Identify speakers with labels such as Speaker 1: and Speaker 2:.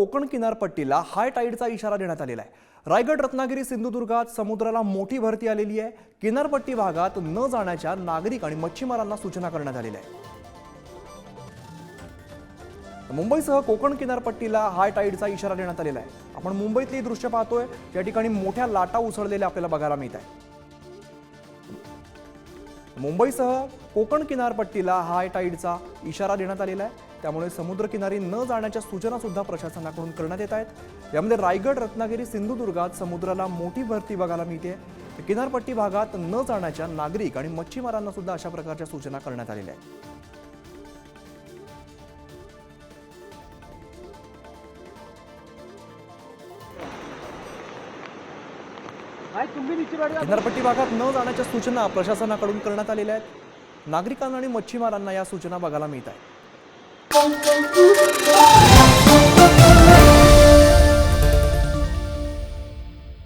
Speaker 1: कोकण किनारपट्टीला हाय टाईडचा इशारा देण्यात आलेला आहे. रायगड रत्नागिरी सिंधुदुर्गात समुद्राला मोठी भरती आलेली आहे. किनारपट्टी भागात न जाण्याच्या नागरिक आणि मच्छीमारांना सूचना करण्यात आलेल्या आहे मुंबईसह कोकण किनारपट्टीला हाय टाईडचा इशारा देण्यात आलेला आहे. आपण मुंबईतली दृश्य पाहतोय. या ठिकाणी मोठ्या लाटा उसळलेल्या आपल्याला बघायला मिळत आहे मुंबईसह कोकण किनारपट्टीला हाय टाईडचा इशारा देण्यात आलेला आहे. त्यामुळे समुद्रकिनारी न जाण्याच्या सूचना सुद्धा प्रशासनाकडून करण्यात येत आहेत. यामध्ये रायगड रत्नागिरी सिंधुदुर्गात समुद्राला मोठी भरती बघायला मिळते. किनारपट्टी भागात न जाण्याच्या नागरिक आणि मच्छीमारांना सुद्धा अशा प्रकारच्या सूचना करण्यात आलेल्या आहेत. किनारपट्टी भागात न जाण्याच्या सूचना प्रशासनाकडून करण्यात आलेल्या आहेत. नागरिकांना आणि मच्छीमारांना या सूचना बघायला मिळत आहेत. Pum, pum, pum, pum.